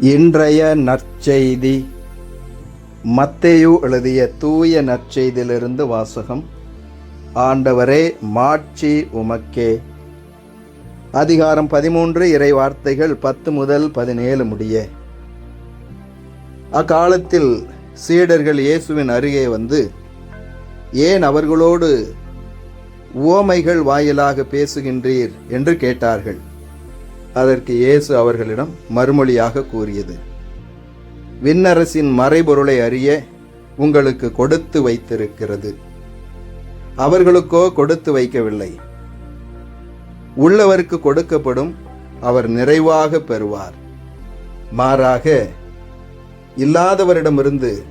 இன்றைய நற்செய்தி. மத்தேயு எழுதிய தூய நற்செய்தியிலிருந்து வாசகம். ஆண்டவரே மாட்சி உமக்கே. அதிகாரம் பதிமூன்று இறை வார்த்தைகள் பத்து முதல் பதினேழு முடிய. அக்காலத்தில் சீடர்கள் இயேசுவின் அருகே வந்து ஏன் அவர்களோடு உவமைகள் வாயிலாக பேசுகின்றீர்? என்று கேட்டார்கள். அதற்கு இயேசு அவர்களிடம் மறுமொழியாக கூறியது விண்ணரசின் மறைபொருளை அறிய உங்களுக்கு கொடுத்து வைத்திருக்கிறது. அவர்களுக்கோ கொடுத்து வைக்கவில்லை. உள்ளவருக்கு கொடுக்கப்படும் அவர் நிறைவாக பெறுவார். மாறாக இல்லாதவரிடமிருந்து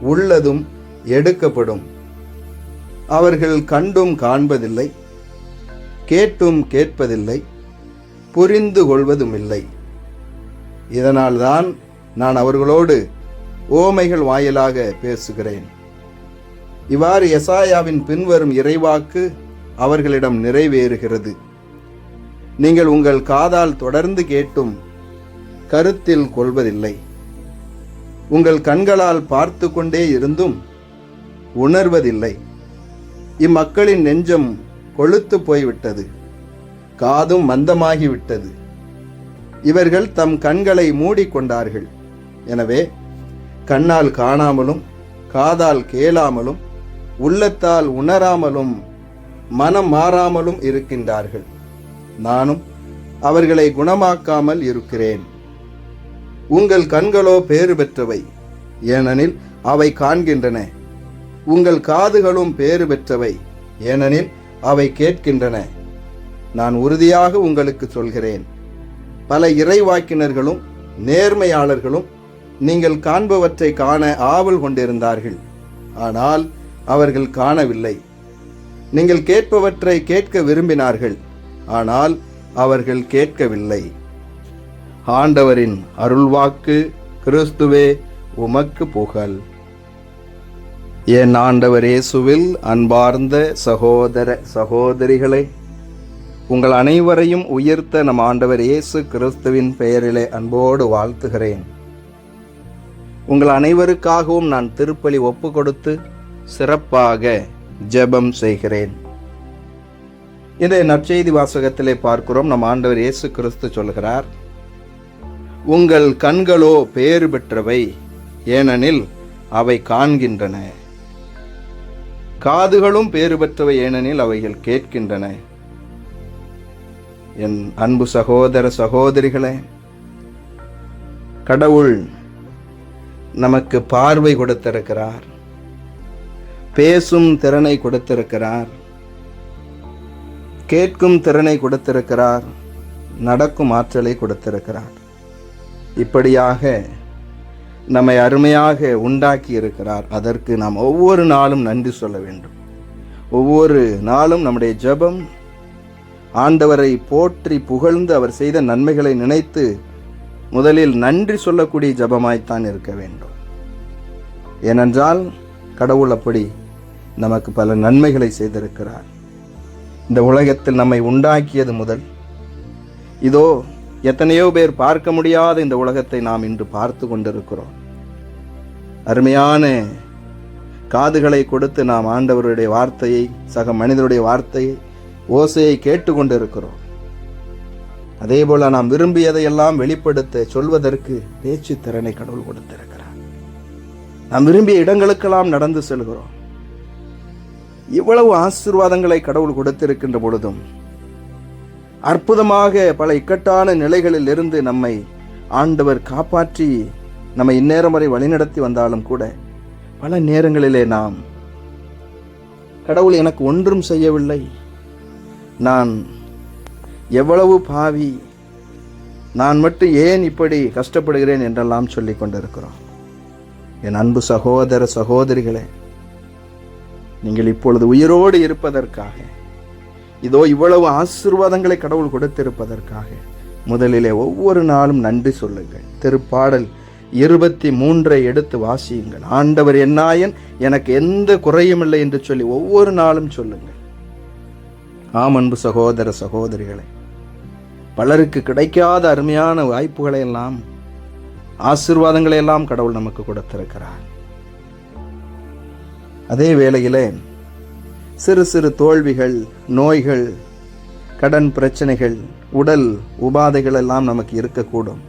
உள்ளதும் எடுக்கப்படும். அவர்கள் கண்டும் காண்பதில்லை கேட்டும் கேட்பதில்லை. புரிந்து கொள்வதும் இல்லை இதனால்தான் நான் அவர்களோடு ஓமைகள் வாயிலாக பேசுகிறேன். இவ்வாறு எசாயாவின் பின்வரும் இறைவாக்கு அவர்களிடம் நிறைவேறுகிறது. நீங்கள் உங்கள் காதால் தொடர்ந்து கேட்டும் கருத்தில் கொள்வதில்லை. உங்கள் கண்களால் பார்த்து கொண்டே இருந்தும் உணர்வதில்லை. இம்மக்களின் நெஞ்சம் கொழுத்து போய்விட்டது. காதும் மந்தமாகிவிட்டது. இவர்கள் தம் கண்களை மூடிக்கொண்டார்கள். எனவே கண்ணால் காணாமலும் காதால் கேளாமலும் உள்ளத்தால் உணராமலும் மனம் மாறாமலும் இருக்கின்றார்கள். நானும் அவர்களை குணமாக்காமல் இருக்கிறேன். உங்கள் கண்களோ பேறு பெற்றவை ஏனெனில் அவை காண்கின்றன. உங்கள் காதுகளும் பேறு பெற்றவை ஏனெனில் அவை கேட்கின்றன. நான் உறுதியாக உங்களுக்கு சொல்கிறேன். பல இறைவாக்கினர்களும் நேர்மையாளர்களும் நீங்கள் காண்பவற்றை காண ஆவல் கொண்டிருந்தார்கள். ஆனால் அவர்கள் காணவில்லை. நீங்கள் கேட்பவற்றை கேட்க விரும்பினார்கள். ஆனால் அவர்கள் கேட்கவில்லை. ஆண்டவரின் அருள்வாக்கு கிறிஸ்துவே உமக்கு புகழ். என் ஆண்டவர் இயேசுவில் அன்பார்ந்த சகோதர சகோதரிகளை உங்கள் அனைவரையும் உயர்த்த நம் ஆண்டவர் இயேசு கிறிஸ்துவின் பெயரிலே அன்போடு வாழ்த்துகிறேன். உங்கள் அனைவருக்காகவும் நான் திருப்பலி ஒப்பு கொடுத்து சிறப்பாக ஜெபம் செய்கிறேன். இன்றைய நற்செய்தி வாசகத்திலே பார்க்கிறோம். நம் ஆண்டவர் இயேசு கிறிஸ்து சொல்கிறார் உங்கள் கண்களோ பேறு பெற்றவை ஏனெனில் அவை காண்கின்றன. காதுகளும் பேறு பெற்றவை ஏனெனில் அவைகள் கேட்கின்றன. என் அன்பு சகோதர சகோதரிகளே கடவுள் நமக்கு பார்வை கொடுத்திருக்கிறார் பேசும் திறனை கொடுத்திருக்கிறார் கேட்கும் திறனை கொடுத்திருக்கிறார் நடக்கும் ஆற்றலை கொடுத்திருக்கிறார். இப்படியாக நம்மை அருமையாக உண்டாக்கி இருக்கிறார் அதற்கு நாம் ஒவ்வொரு நாளும் நன்றி சொல்ல வேண்டும். ஒவ்வொரு நாளும் நம்முடைய ஜெபம் ஆண்டவரை போற்றி புகழ்ந்து அவர் செய்த நன்மைகளை நினைத்து முதலில் நன்றி சொல்லக்கூடிய ஜபமாய்த்தான் இருக்க வேண்டும். ஏனென்றால் கடவுள் அப்படி நமக்கு பல நன்மைகளை செய்திருக்கிறார். இந்த உலகத்தில் நம்மை உண்டாக்கியது முதல். இதோ எத்தனையோ பேர் பார்க்க முடியாத இந்த உலகத்தை நாம் இன்று பார்த்து கொண்டிருக்கிறோம். அருமையான காதுகளை கொடுத்து நாம் ஆண்டவருடைய வார்த்தையை சக மனிதருடைய வார்த்தையை ஓசையை கேட்டுக்கொண்டிருக்கிறோம். அதே போல நாம் விரும்பியதையெல்லாம் வெளிப்படுத்த சொல்வதற்கு பேச்சு திறனை கடவுள் கொடுத்திருக்கிறார். நாம் விரும்பிய இடங்களுக்கெல்லாம் நடந்து செல்கிறோம். இவ்வளவு ஆசீர்வாதங்களை கடவுள் கொடுத்திருக்கின்ற பொழுதும் அற்புதமாக பல இக்கட்டான நிலைகளில் இருந்து நம்மை ஆண்டவர் காப்பாற்றி நம்மை இந்நேரம் வரை வழிநடத்தி வந்தாலும் கூட பல நேரங்களிலே நாம் கடவுள் எனக்கு ஒன்றும் செய்யவில்லை. நான் எவ்வளவு பாவி நான் மட்டும் ஏன் இப்படி கஷ்டப்படுகிறேன் என்றெல்லாம் சொல்லிக் கொண்டிருக்கிறோம். என் அன்பு சகோதர சகோதரிகளே நீங்கள் இப்பொழுது உயிரோடு இருப்பதற்காக இதோ இவ்வளவு ஆசீர்வாதங்களை கடவுள் கொடுத்திருப்பதற்காக முதலிலே ஒவ்வொரு நாளும் நன்றி சொல்லுங்கள். திருப்பாடல் இருபத்தி மூன்றை எடுத்து வாசியுங்கள். ஆண்டவர் என்னாயன் எனக்கு எந்த குறையும் இல்லை என்று சொல்லி ஒவ்வொரு நாளும் சொல்லுங்கள். ஆம் அன்பு சகோதர சகோதரிகளை பலருக்கு கிடைக்காத அருமையான வாய்ப்புகளை எல்லாம் ஆசீர்வாதங்களை எல்லாம் கடவுள் நமக்கு கொடுத்திருக்கிறார். அதே வேளையிலே சிறு சிறு தோல்விகள் நோய்கள் கடன் பிரச்சனைகள் உடல் உபாதைகள் எல்லாம் நமக்கு இருக்கக்கூடும்.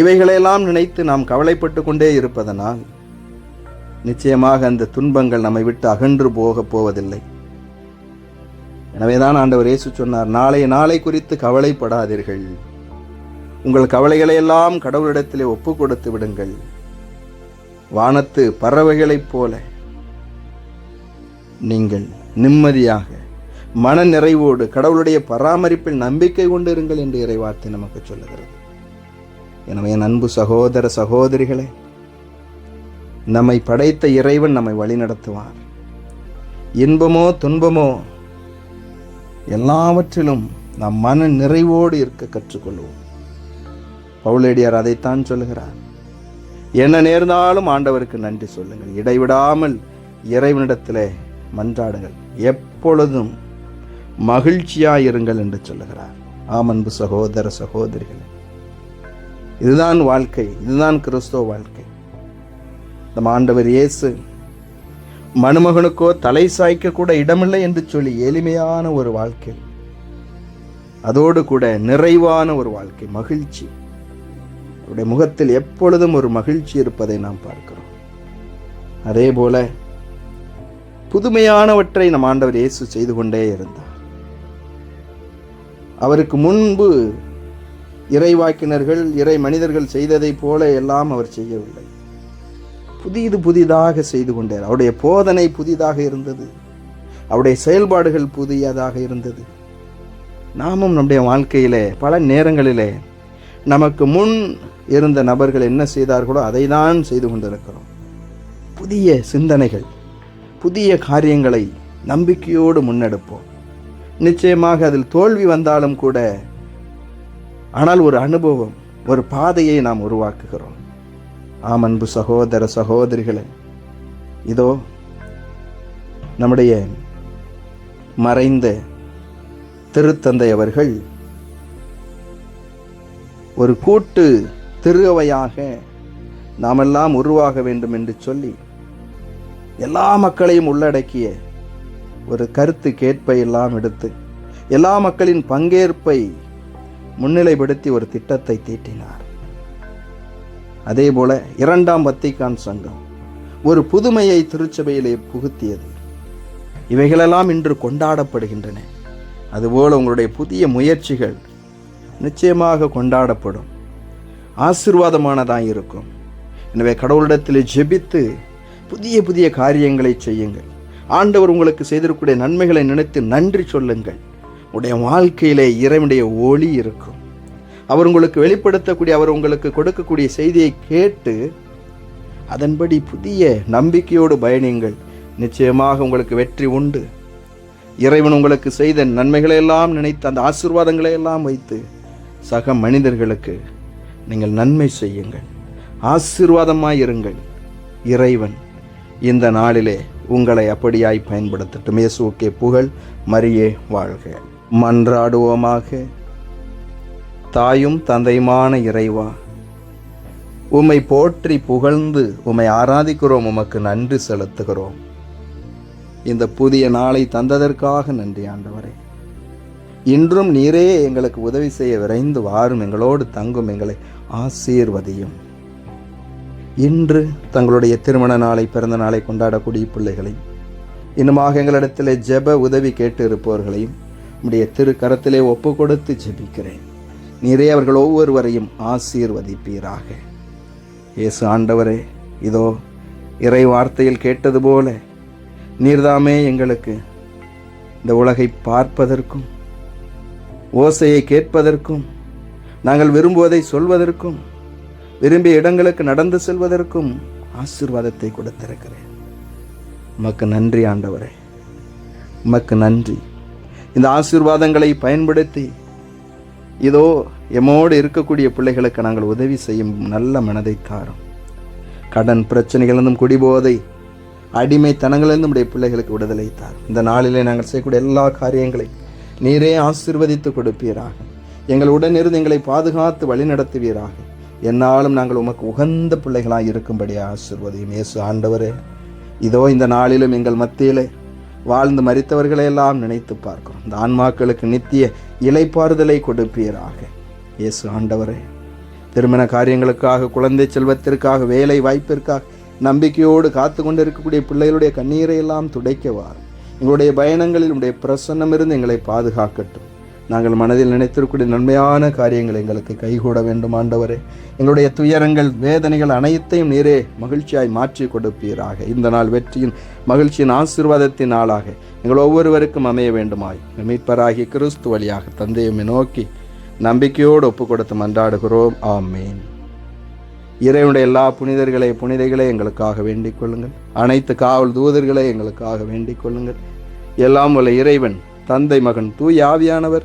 இவைகளெல்லாம் நினைத்து நாம் கவலைப்பட்டு கொண்டே இருப்பதனால் நிச்சயமாக அந்த துன்பங்கள் நம்மை விட்டு அகன்று போகப் போவதில்லை. எனவே தான் ஆண்டவர் இயேசு சொன்னார் நாளை நாளை குறித்து கவலைப்படாதீர்கள். உங்கள் கவலைகளை எல்லாம் கடவுளிடத்திலே ஒப்பு கொடுத்து விடுங்கள். வானத்து பறவைகளைப் போல நீங்கள் நிம்மதியாக மன நிறைவோடு கடவுளுடைய பராமரிப்பில் நம்பிக்கை கொண்டு இருங்கள் என்று இறைவார்த்தை நமக்கு சொல்லுகிறது. எனவே என் அன்பு சகோதர சகோதரிகளே நம்மை படைத்த இறைவன் நம்மை வழிநடத்துவார். இன்பமோ துன்பமோ எல்லாவற்றிலும் நாம் மன நிறைவோடு இருக்க கற்றுக்கொள்வோம். பவுலேடியார் அதைத்தான் சொல்லுகிறார். என்ன நேர்ந்தாலும் ஆண்டவருக்கு நன்றி சொல்லுங்கள். இடைவிடாமல் இறைவனிடத்திலே மன்றாடுங்கள். எப்பொழுதும் மகிழ்ச்சியாயிருங்கள் என்று சொல்லுகிறார். ஆமன்பு சகோதர சகோதரிகளே இதுதான் வாழ்க்கை இதுதான் கிறிஸ்தவ வாழ்க்கை. நம் ஆண்டவர் இயேசு மணமகனுக்கோ தலை சாய்க்க கூட இடமில்லை என்று சொல்லி எளிமையான ஒரு வாழ்க்கை. அதோடு கூட நிறைவான ஒரு வாழ்க்கை மகிழ்ச்சி. அவருடைய முகத்தில் எப்பொழுதும் ஒரு மகிழ்ச்சி இருப்பதை நாம் பார்க்கிறோம். அதே போல புதுமையானவற்றை நம் ஆண்டவர் இயேசு செய்து கொண்டே இருந்தார். அவருக்கு முன்பு இறைவாக்கினர்கள் இறை மனிதர்கள் செய்ததைப் போல எல்லாம் அவர் செய்யவில்லை. புதிது புதிதாக செய்து கொண்டார். அவருடைய போதனை புதிதாக இருந்தது. அவருடைய செயல்பாடுகள் புதியதாக இருந்தது. நாமும் நம்முடைய வாழ்க்கையிலே பல நேரங்களிலே நமக்கு முன் இருந்த நபர்கள் என்ன செய்தார்களோ அதை தான் செய்து கொண்டிருக்கிறோம். புதிய சிந்தனைகள் புதிய காரியங்களை நம்பிக்கையோடு முன்னெடுப்போம். நிச்சயமாக அதில் தோல்வி வந்தாலும் கூட ஆனால் ஒரு அனுபவம் ஒரு பாதையை நாம் உருவாக்குகிறோம். ஆம் அன்பு சகோதர சகோதரிகளே இதோ நம்முடைய மறைந்த திருத்தந்தை அவர்கள் ஒரு கூட்டு திருவையாக நாமெல்லாம் உருவாக வேண்டும் என்று சொல்லி எல்லா மக்களையும் உள்ளடக்கிய ஒரு கருத்து கேட்பை எல்லாம் எடுத்து எல்லா மக்களின் பங்கேற்பை முன்னிலைப்படுத்தி ஒரு திட்டத்தை தீட்டினார். அதே போல இரண்டாம் வத்திக்கான் சங்கம் ஒரு புதுமையை திருச்சபையிலே புகுத்தியது. இவைகளெல்லாம் இன்று கொண்டாடப்படுகின்றன. அதுபோல உங்களுடைய புதிய முயற்சிகள் நிச்சயமாக கொண்டாடப்படும். ஆசிர்வாதமானதாக இருக்கும் எனவே கடவுளிடத்தில் ஜெபித்து புதிய புதிய காரியங்களை செய்யுங்கள். ஆண்டவர் உங்களுக்கு செய்திருக்கக்கூடிய நன்மைகளை நினைத்து நன்றி சொல்லுங்கள். உடைய வாழ்க்கையிலே இறைவனுடைய ஒளி இருக்கும். அவர் உங்களுக்கு வெளிப்படுத்தக்கூடிய அவர் உங்களுக்கு கொடுக்கக்கூடிய செய்தியை கேட்டு அதன்படி புதிய நம்பிக்கையோடு பயணியுங்கள். நிச்சயமாக உங்களுக்கு வெற்றி உண்டு. இறைவன் உங்களுக்கு செய்த நன்மைகளையெல்லாம் நினைத்து அந்த ஆசீர்வாதங்களை எல்லாம் வைத்து சக மனிதர்களுக்கு நீங்கள் நன்மை செய்யுங்கள். ஆசீர்வாதமாய் இருங்கள். இறைவன் இந்த நாளிலே உங்களை அப்படியாய் பயன்படுத்தட்டும். இயேசுக்கே புகழ் மரியே வாழ்க. மன்றாடுவோமாக. தாயும் தந்தையுமான இறைவா. உம்மை போற்றி புகழ்ந்து உம்மை ஆராதிக்கிறோம் உமக்கு நன்றி செலுத்துகிறோம். இந்த புதிய நாளை தந்ததற்காக நன்றி ஆண்டவரே. இன்றும் நீரே எங்களுக்கு உதவி செய்ய விரைந்து வாரும் எங்களோடு தங்கும் எங்களை ஆசீர்வதியும். இன்று தங்களுடைய திருமண நாளை பிறந்த நாளை கொண்டாடக்கூடிய பிள்ளைகளையும் இன்னுமாக எங்களிடத்திலே ஜெப உதவி கேட்டு இருப்பவர்களையும் உடைய திரு கரத்திலே ஒப்பு கொடுத்து ஜெபிக்கிறேன். நீரே அவர்கள் ஒவ்வொருவரையும் ஆசீர்வதிப்பீராக. இயேசு ஆண்டவரே இதோ இறை வார்த்தையில் கேட்டது போல நீர்தாமே எங்களுக்கு இந்த உலகை பார்ப்பதற்கும் ஓசையை கேட்பதற்கும் நாங்கள் விரும்புவதை சொல்வதற்கும் விரும்பிய இடங்களுக்கு நடந்து செல்வதற்கும் ஆசீர்வாதத்தை கொடுத்திருக்கிறேன். உமக்கு நன்றி ஆண்டவரே. உமக்கு நன்றி. இந்த ஆசீர்வாதங்களை பயன்படுத்தி இதோ எம்மோடு இருக்கக்கூடிய பிள்ளைகளுக்கு நாங்கள் உதவி செய்யும் நல்ல மனதை தாரும். கடன் பிரச்சனைகளிலிருந்தும் குடிபோதை அடிமைத்தனங்களிலிருந்து உடைய பிள்ளைகளுக்கு விடுதலை தாரும். இந்த நாளிலே நாங்கள் செய்யக்கூடிய எல்லா காரியங்களையும் நீரே ஆசிர்வதித்து கொடுப்பீராக. எங்கள் உடனிருந்து எங்களை பாதுகாத்து வழிநடத்துவீராக. என்னாலும் நாங்கள் உமக்கு உகந்த பிள்ளைகளாக இருக்கும்படி ஆசிர்வதியும். இயேசு ஆண்டவரே இதோ இந்த நாளிலும் எங்கள் மத்தியிலே வாழ்ந்து மறித்தவர்களையெல்லாம் நினைத்து பார்க்கிறோம். இந்த ஆன்மாக்களுக்கு நித்திய இலைப்பாறுதலை கொடுப்பீராக. இயேசு ஆண்டவரே திருமண காரியங்களுக்காக குழந்தை செல்வத்திற்காக வேலை வாய்ப்பிற்காக நம்பிக்கையோடு காத்து கொண்டு இருக்கக்கூடிய பிள்ளைகளுடைய கண்ணீரை எல்லாம் துடைக்கவார் எங்களுடைய பயணங்களில் உடைய பிரசன்னம் இருந்து எங்களை பாதுகாக்கட்டும். நாங்கள் மனதில் நினைத்திருக்கக்கூடிய நன்மையான காரியங்கள் எங்களுக்கு கைகூட வேண்டும் ஆண்டவரே. எங்களுடைய துயரங்கள் வேதனைகள் அனைத்தையும் நீரே மகிழ்ச்சியாய் மாற்றி கொடுப்பீராக. இந்த நாள் வெற்றியின் மகிழ்ச்சியின் ஆசீர்வாதத்தின் நாளாக எங்கள் ஒவ்வொருவருக்கும் அமைய வேண்டுமாய். மீட்பராகி கிறிஸ்து வழியாக தந்தையுமே நோக்கி நம்பிக்கையோடு ஒப்பு கொடுத்து மன்றாடுகிறோம். ஆமேன். இறைவனுடைய எல்லா புனிதர்களை புனிதைகளை எங்களுக்காக வேண்டிக் கொள்ளுங்கள். அனைத்து காவல் தூதர்களை எங்களுக்காக வேண்டிக் கொள்ளுங்கள். எல்லாம் உள்ள இறைவன் தந்தை மகன் தூய் ஆவியானவர்